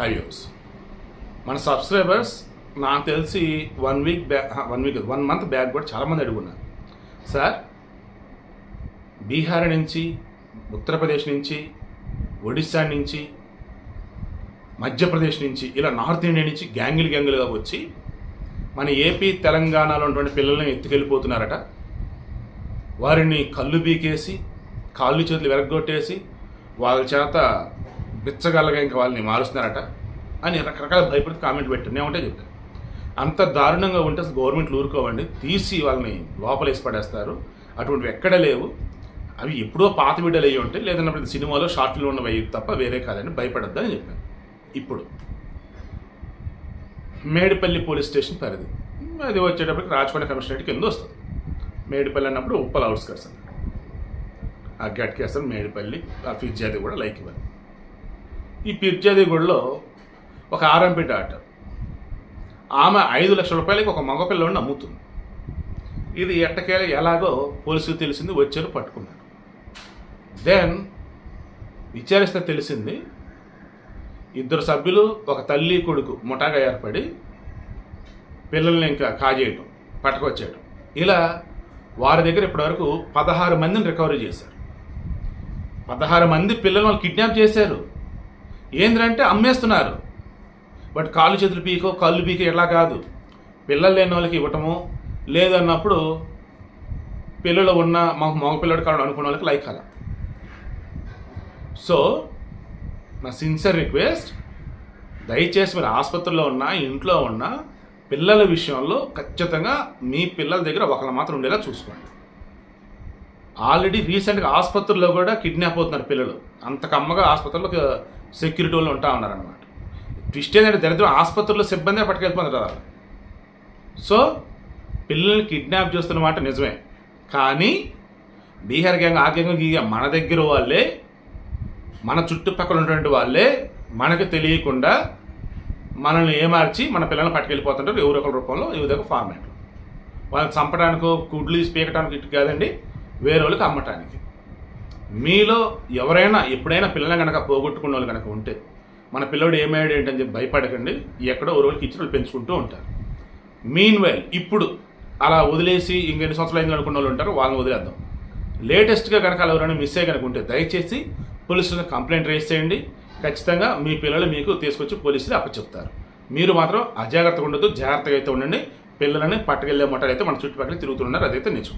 హైవ్యూస్ మన సబ్స్క్రైబర్స్ నాకు తెలిసి one week back one week one month back కూడా చాలామంది అడుగున్నారు. సార్ బీహార్ నుంచి ఉత్తరప్రదేశ్ నుంచి ఒడిశా నుంచి మధ్యప్రదేశ్ నుంచి ఇలా నార్త్ ఇండియా నుంచి గ్యాంగులు గ్యాంగులుగా వచ్చి మన ఏపీ తెలంగాణలో ఉన్నటువంటి పిల్లల్ని ఎత్తుకెళ్ళిపోతున్నారట. వారిని కళ్ళు బీకేసి కాళ్ళు చేతులు వెరగొట్టేసి వాళ్ళ చేత బిచ్చగలగా ఇంకా వాళ్ళని మారుస్తున్నారట అని రకరకాల భయపడి కామెంట్ పెట్టాను నేను ఒకటే అంత దారుణంగా ఉంటే అసలు గవర్నమెంట్లు ఊరుకోవండి. తీసి వాళ్ళని లోపలేసి పడేస్తారు. అటువంటివి ఎక్కడ లేవు. అవి ఎప్పుడో పాత వీడియోలు అయ్యి ఉంటాయి లేదన్నప్పుడు సినిమాలో షార్ట్ ఫిల్మ్ ఉన్నవి తప్ప వేరే కాదని భయపడద్దు అని చెప్పాను ఇప్పుడు మేడిపల్లి పోలీస్ స్టేషన్ పరిధి. అది వచ్చేటప్పటికి రాచకొండ కమిషనరేట్ కింద వస్తుంది. మేడిపల్లి అన్నప్పుడు ఉప్పల్ అవుట్స్కట్స్ అన్నమాట. ఆ గట్ కేసర్ మేడిపల్లి ఆ ఫిర్జాది కూడా లైక్ ఇవ్వాలి. ఈ ఫిర్జాది గుడిలో ఒక ఆర్ఎంపీ ఆట. ఆమె ఐదు లక్షల రూపాయలకి ఒక మగపిల్లని అమ్ముతుంది ఇది ఎట్టకేళ ఎలాగో పోలీసులు తెలిసింది వచ్చారు పట్టుకున్నారు. దెన్ విచారిస్తే తెలిసింది ఇద్దరు సభ్యులు ఒక తల్లి కొడుకు ముఠాగా ఏర్పడి పిల్లల్ని ఇంకా కాజేయటం పట్టుకొచ్చేయటం. ఇలా వారి దగ్గర ఇప్పటివరకు పదహారు మందిని రికవరీ చేశారు. పదహారు మంది పిల్లలు వాళ్ళు కిడ్నాప్ చేశారు. ఏంద్రంటే అమ్మేస్తున్నారు. బట్ కాళ్ళు చేతులు పీకో కళ్ళు పీకో ఎట్లా కాదు. పిల్లలు లేని వాళ్ళకి ఇవ్వటము లేదన్నప్పుడు పిల్లలు ఉన్న మాకు మగ పిల్లడు కావడం అనుకున్న వాళ్ళకి లైక్ అలా. సో నా సిన్సియర్ రిక్వెస్ట్ దయచేసి మీరు ఆసుపత్రిలో ఉన్నా ఇంట్లో ఉన్నా పిల్లల విషయంలో ఖచ్చితంగా మీ పిల్లల దగ్గర ఒకళ్ళు మాత్రం ఉండేలా చూసుకోండి. ఆల్రెడీ రీసెంట్గా ఆసుపత్రుల్లో కూడా కిడ్నాప్ అవుతున్నారు పిల్లలు. అంత కమ్మగా ఆసుపత్రిలో సెక్యూరిటీ వాళ్ళు ఉంటా ఉన్నారనమాట ట్విస్ట్ ఏంటంటే దరిద్రం ఆసుపత్రుల్లో సిబ్బందే పట్టుకెళ్ళిపోతారు కదా. సో పిల్లల్ని కిడ్నాప్ చేస్తున్న మాట నిజమే. కానీ బీహార్ గ్యాంగ్ ఆ గ్యాంగ్ ఈ మన దగ్గర వాళ్ళే మన చుట్టుపక్కల ఉన్నటువంటి వాళ్ళే మనకు తెలియకుండా మనల్ని ఏమార్చి మన పిల్లల్ని పట్టుకెళ్ళిపోతుంటారు ఎవరో ఒకరి రూపంలో ఈ విధంగా ఫార్మాట్లో వాళ్ళని చంపడానికో గుడ్లు తీసి పీకటానికి ఇటు కాదండి వేరే వాళ్ళకి అమ్మటానికి. మీలో ఎవరైనా ఎప్పుడైనా పిల్లల్ని కనుక పోగొట్టుకున్న వాళ్ళు కనుక ఉంటే మన పిల్లడు ఏమయ్యాడు ఏంటని చెప్పి భయపడకండి. ఎక్కడో ఊరికి ఇచ్చిన వాళ్ళు పెంచుకుంటూ ఉంటారు. మీన్ వైల్ ఇప్పుడు అలా వదిలేసి ఇంకెన్ని సంవత్సరాలు అయింది అనుకున్న వాళ్ళు ఉంటారు వాళ్ళని వదిలేద్దాం. లేటెస్ట్గా కనుక అలా ఎవరైనా మిస్ అయ్యి కనుక ఉంటే దయచేసి పోలీసులకు కంప్లైంట్ రేస్ చేయండి. ఖచ్చితంగా మీ పిల్లలు మీకు తీసుకొచ్చి పోలీసులు అప్పచెప్తారు. మీరు మాత్రం అజాగ్రత్తగా ఉండదు జాగ్రత్తగా అయితే ఉండండి. పిల్లలని పట్టుకెళ్ళే మొట్టలు అయితే మన చుట్టుపక్కల తిరుగుతున్నారు అదైతే నిజం.